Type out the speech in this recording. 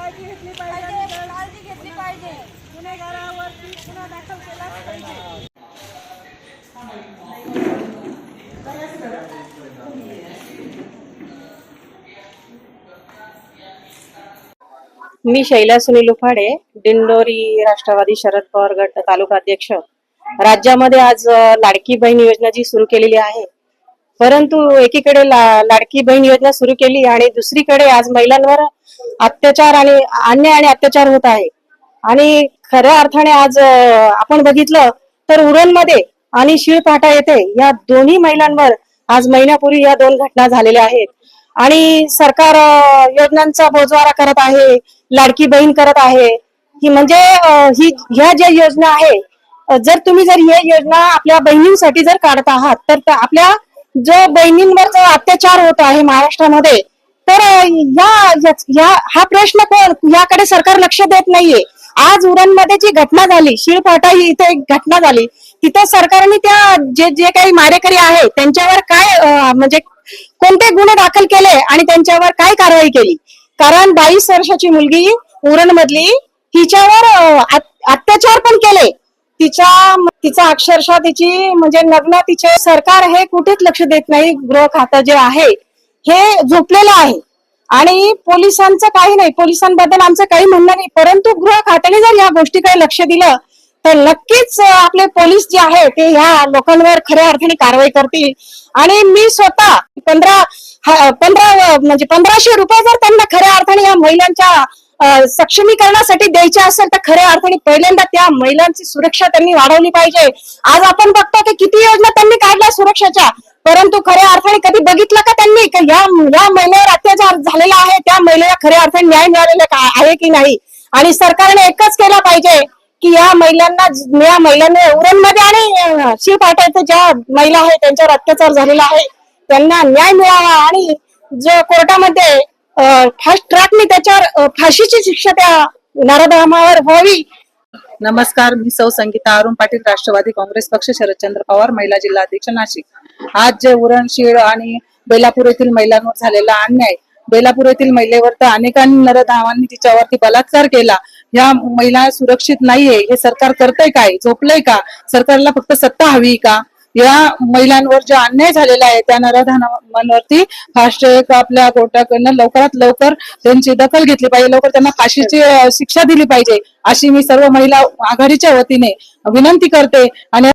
काळजी घेतली पाहिजे. काळजी घेतली पाहिजे. गुन्हेगारावरती गुन्हा दाखल केलाच पाहिजे. मी शैला सुनील उफाडे दिंडोरी राष्ट्रवादी शरद पवार गट तालुका अध्यक्ष. राज्यामध्ये आज लाडकी बहीण योजना जी सुरू केलेली आहे परंतु एकीकडे ला- लाडकी बहीण योजना सुरू केली आणि दुसरीकडे आज महिलांवर अत्याचार आणि अन्याय आणि अत्याचार होत आहे. आणि खऱ्या अर्थाने आज आपण बघितलं तर उरणमध्ये आणि शिळपाटा येथे या दोन्ही महिलांवर आज महिन्यापूर्वी या दोन घटना झालेल्या आहेत. आणि सरकार योजनांचा बोजवारा करत आहे लाडकी बहीण करत आहे. ही म्हणजे ही ह्या ज्या योजना आहे जर तुम्ही जर ही योजना आपल्या बहिणींसाठी जर काढत आहात तर आपल्या जो बहिणींवर जो अत्याचार होत आहे महाराष्ट्रामध्ये तर या या हा प्रश्न कोण? याकडे सरकार लक्ष देत नाहीये. आज उरणमध्ये जी घटना झाली शिळफाटा ही इथे एक घटना झाली तिथं सरकारने त्या जे जे काही मारेकरी आहे त्यांच्यावर काय म्हणजे कोणते गुन्हे दाखल केले आणि त्यांच्यावर काय कारवाई केली? कारण बावीस वर्षाची मुलगी उरण मधली तिच्यावर अत्याचार पण केले. तिच्या तिचा अक्षरशः तिची म्हणजे नग्न तिचे सरकार हे कुठेच लक्ष देत नाही. गृह खातं जे आहे हे झोपलेलं आहे. आणि पोलिसांचं काही नाही. पोलिसांबद्दल आमचं काही म्हणणं नाही. परंतु गृह खात्याने जर या गोष्टीकडे लक्ष दिलं तर नक्कीच आपले पोलीस जे आहे ते ह्या लोकांवर खऱ्या अर्थाने कारवाई करतील. आणि मी स्वतः पंधरा पंधरा म्हणजे पंधराशे रुपये जर त्यांना खऱ्या अर्थाने या महिलांच्या सक्षमीकरणासाठी द्यायच्या असेल तर खऱ्या अर्थाने पहिल्यांदा त्या महिलांची सुरक्षा त्यांनी वाढवली पाहिजे. आज आपण बघतो की किती योजना त्यांनी काढल्या सुरक्षाच्या परंतु खऱ्या अर्थाने कधी बघितलं का त्यांनी? या या महिलेवर अत्याचार झालेला आहे त्या महिलेला खऱ्या अर्थाने न्याय मिळालेला आहे की नाही? आणि सरकारने एकच केलं पाहिजे की या महिलांना या महिलांना उरणमध्ये आणि शिवपाट्याच्या ज्या महिला आहेत त्यांच्यावर अत्याचार झालेला आहे त्यांना न्याय मिळावा आणि जो कोर्टामध्ये फास्ट ट्रॅकने त्याच्यावर फाशीची शिक्षा त्या नरधामावर व्हावी. नमस्कार मी सौ संगीता अरुण पाटील राष्ट्रवादी काँग्रेस पक्ष शरदचंद्र पवार महिला जिल्हा अध्यक्ष नाशिक. आज जे उरणशीळ आणि बेलापूर येथील महिलांवर झालेला अन्याय बेलापूर येथील महिलेवर तर अनेकांनी नरधावांनी तिच्यावरती बलात्कार केला. या महिला सुरक्षित नाहीये हे सरकार करतंय काय? झोपलंय का? सरकारला फक्त सत्ता हवी का? या महिलांवर जो अन्याय झालेला आहे त्या नराधानांवरती फास्ट ट्रॅक आपल्या कोर्टाकडनं लवकरात लवकर त्यांची दखल घेतली पाहिजे. लवकर त्यांना फाशीची शिक्षा दिली पाहिजे. अशी मी सर्व महिला आघाडीच्या वतीने विनंती करते आणि